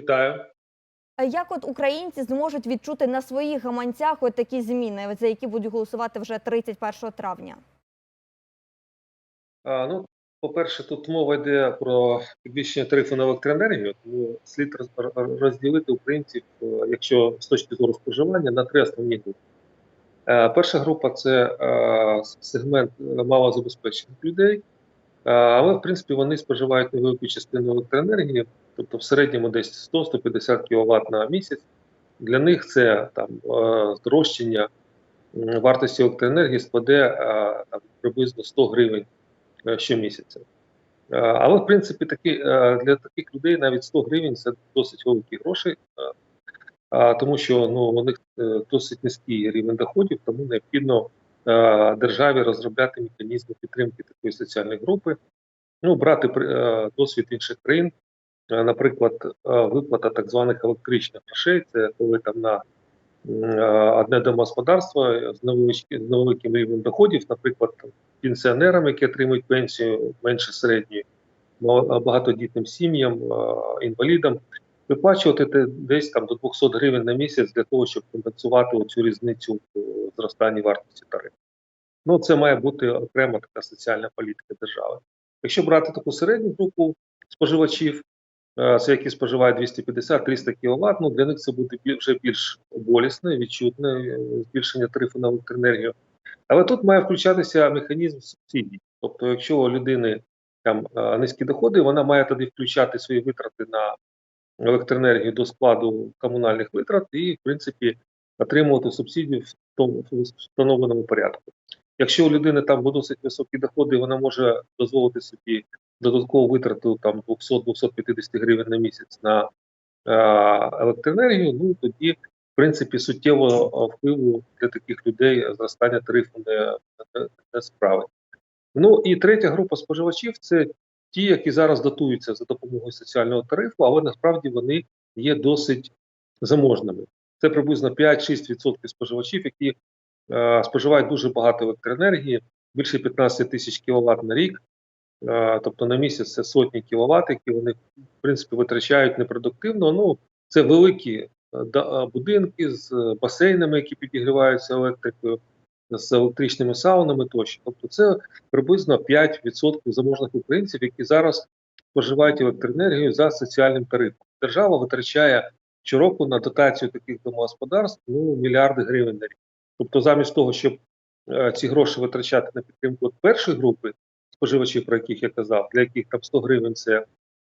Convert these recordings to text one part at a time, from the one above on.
Вітаю. Як от українці зможуть відчути на своїх гаманцях от такі зміни, за які будуть голосувати вже 31 травня? А, ну, по-перше, тут мова йде про підвищення тарифу на електроенергію, тому слід розділити українців, е, якщо з точки зору споживання, на три основні групи. Е, Перша група це е, сегмент е, малозабезпечених людей, Е, але в принципі вони споживають невелику частину електроенергії, тобто в середньому десь 100-150 кВт на місяць. Для них це там е, здорожчання м, вартості електроенергії складе е, там, приблизно 100 гривень е, щомісяця. Е, Але в принципі такі, е, для таких людей навіть 100 гривень це досить великі гроші, е, тому що ну, у них е, досить низький рівень доходів, тому необхідно е, державі розробляти механізми підтримки такої соціальної групи, ну, брати е, досвід інших країн. Е, Наприклад, е, виплата так званих електричних грошей, це коли там на е, одне домогосподарство з невеличким, з невеликим рівнем доходів, наприклад, пенсіонерам, які отримують пенсію менше середньої, багатодітним сім'ям, е, інвалідам, виплачувати десь там до 200 гривень на місяць для того, щоб компенсувати оцю різницю в зростанні вартості тарифу. Ну, це має бути окрема така соціальна політика держави. Якщо брати таку середню групу споживачів, е, це які споживають 250-300 кВт, ну для них це буде вже більш болісне, відчутне е, збільшення тарифу на електроенергію. Але тут має включатися механізм субсидій. Тобто, якщо у людини там е, низькі доходи, вона має тоді включати свої витрати на електроенергію до складу комунальних витрат і, в принципі, отримувати субсидію в тому встановленому порядку. Якщо у людини там досить високі доходи, вона може дозволити собі додаткову витрату там 200-250 гривень на місяць на е, електроенергію, ну тоді, в принципі, суттєвого е, впливу для таких людей зростання тарифу не, не, не справить. Ну і третя група споживачів це ті, які зараз дотуються за допомогою соціального тарифу, але насправді вони є досить заможними. Це приблизно 5-6% споживачів, які е, споживають дуже багато електроенергії, більше 15 тисяч кВт на рік. Е, тобто на місяць це сотні кВт, які вони в принципі витрачають непродуктивно. Ну це великі е, будинки з басейнами, які підігріваються електрикою, з електричними саунами тощо. Тобто, це приблизно 5% заможних українців, які зараз споживають електроенергію за соціальним тарифом. Держава витрачає щороку на дотацію таких домогосподарств ну, мільярди гривень на рік. Тобто, замість того, щоб е, ці гроші витрачати на підтримку першої групи споживачів, про яких я казав, для яких там 100 гривень це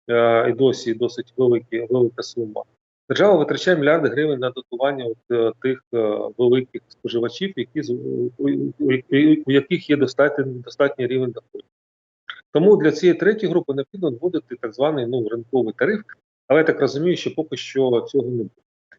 е, і досі досить великі, велика сума. Держава витрачає мільярди гривень на дотування от, е, тих великих споживачів, які у, у, яких є достатньо достатній рівень доходу. Тому для цієї третьої групи необхідно вводити так званий ну, ринковий тариф, але я так розумію, що поки що цього не буде.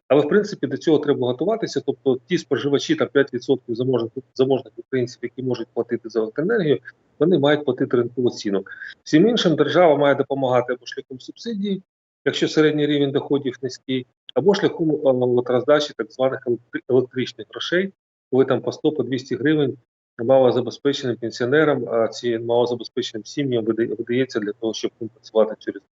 Але в принципі до цього треба готуватися. Тобто ті споживачі там 5% заможних, заможних українців, які можуть платити за електроенергію, вони мають платити ринкову ціну. Всім іншим держава має допомагати або шляхом субсидій, якщо середній рівень доходів низький, або шляхом е, роздачі так званих електричних грошей, коли там по 100 по 200 гривень малозабезпеченим пенсіонерам, а ці малозабезпеченим сім'ям видається для того, щоб компенсувати різницю.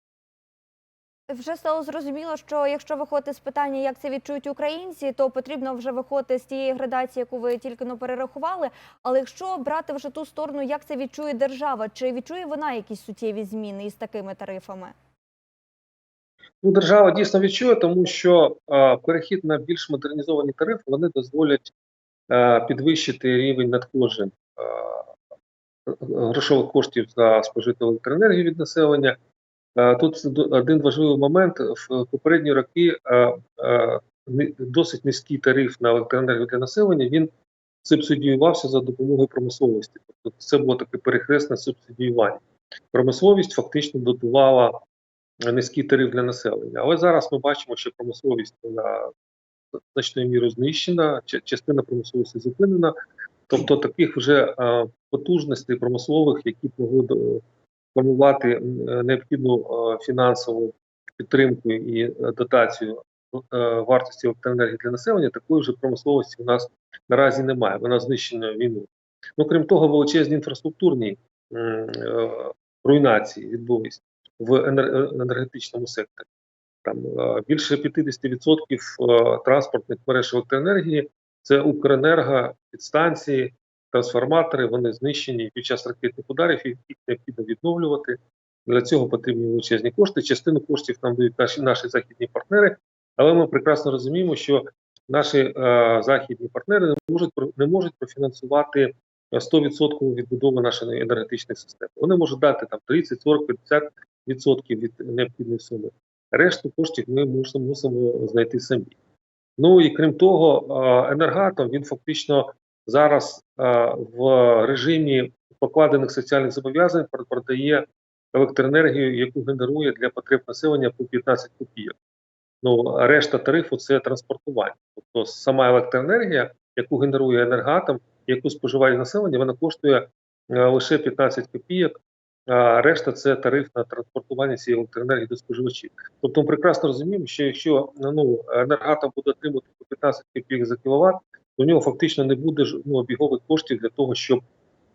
Вже стало зрозуміло, що якщо виходити з питання, як це відчують українці, то потрібно вже виходити з тієї градації, яку ви тільки но перерахували. Але якщо брати вже ту сторону, як це відчує держава, чи відчує вона якісь суттєві зміни із такими тарифами? Ну, держава дійсно відчує, тому що е, перехід на більш модернізовані тарифи вони дозволять е, підвищити рівень надходжень е, грошових коштів за спожиту електроенергію від населення. Е, тут один важливий момент в попередні роки е, е, досить низький тариф на електроенергію для населення. Він субсидіювався за допомогою промисловості. Тобто це було таке перехресне субсидіювання. Промисловість фактично дотувала низький тариф для населення. Але зараз ми бачимо, що промисловість вона значною мірою знищена, ча- частина промисловості зупинена. Тобто таких вже потужностей промислових, які могли формувати е, необхідну е, фінансову підтримку і е, дотацію вартості електроенергії для населення, такої вже промисловості у нас наразі немає. Вона знищена війною. Ну крім того, величезні інфраструктурні руйнації відбулись в енергетичному секторі. Там більше 50% е, транспортних мереж електроенергії це Укренерго, підстанції, трансформатори. Вони знищені під час ракетних ударів. Їх необхідно відновлювати. Для цього потрібні величезні кошти. Частину коштів нам дають наші, наші західні партнери, але ми прекрасно розуміємо, що наші е, західні партнери не можуть не можуть профінансувати е, 100% відбудови нашої енергетичної системи. Вони можуть дати там 30, 40, 50 відсотків від необхідної суми. Решту коштів ми мусимо, мусимо знайти самі. Ну і крім того, е, енергатом він фактично зараз е, в режимі покладених соціальних зобов'язань продає електроенергію, яку генерує для потреб населення по 15 копійок. Ну, решта тарифу це транспортування. Тобто сама електроенергія, яку генерує енергатом, яку споживає населення, вона коштує е, лише 15 копійок, а решта це тариф на транспортування цієї електроенергії до споживачів. Тобто ми прекрасно розуміємо, що якщо ну, енергатом буде отримати по 15 копійок за кіловат, у нього фактично не буде ну, обігових коштів для того, щоб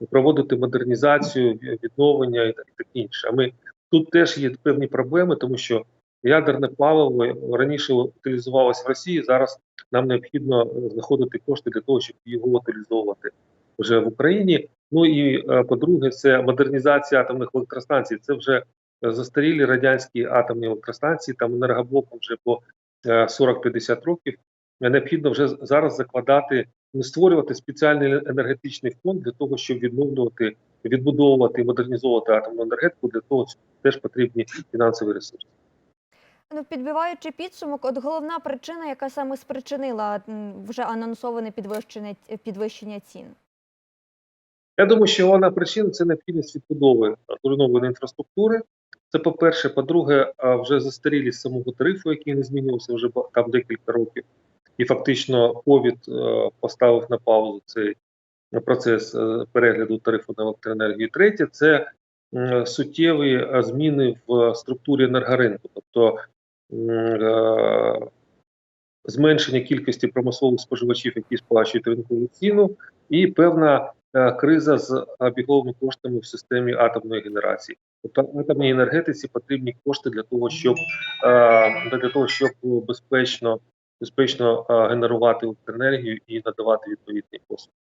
проводити модернізацію, відновлення і так- і таке інше. А ми тут теж є певні проблеми, тому що ядерне паливо раніше утилізувалось в Росії. Зараз нам необхідно е, знаходити кошти для того, щоб його утилізовувати вже в Україні. Ну і е, по-друге, це модернізація атомних електростанцій. Це вже е, застарілі радянські атомні електростанції, там енергоблоком вже по е, 40-50 років. Необхідно вже зараз закладати, не створювати спеціальний енергетичний фонд для того, щоб відновлювати, відбудовувати модернізовувати атомну енергетику. Для того теж потрібні фінансові ресурси. Ну, підбиваючи підсумок, от головна причина, яка саме спричинила вже анонсоване підвищення, підвищення цін. Я думаю, що головна причина це необхідність відбудови зруйнованої інфраструктури. Це по-перше, по-друге, вже застарілість самого тарифу, який не змінювався вже там декілька років, і фактично ковід е, поставив на паузу цей процес е, перегляду тарифу на електроенергію. Третє це суттєві е, зміни в структурі енергоринку, тобто зменшення кількості промислових споживачів, які сплачують ринкову ціну, і певна криза з обіговими коштами в системі атомної генерації. Тобто атомній енергетиці потрібні кошти для того, щоб для того, щоб безпечно безпечно е, генерувати електроенергію і надавати відповідні послуги.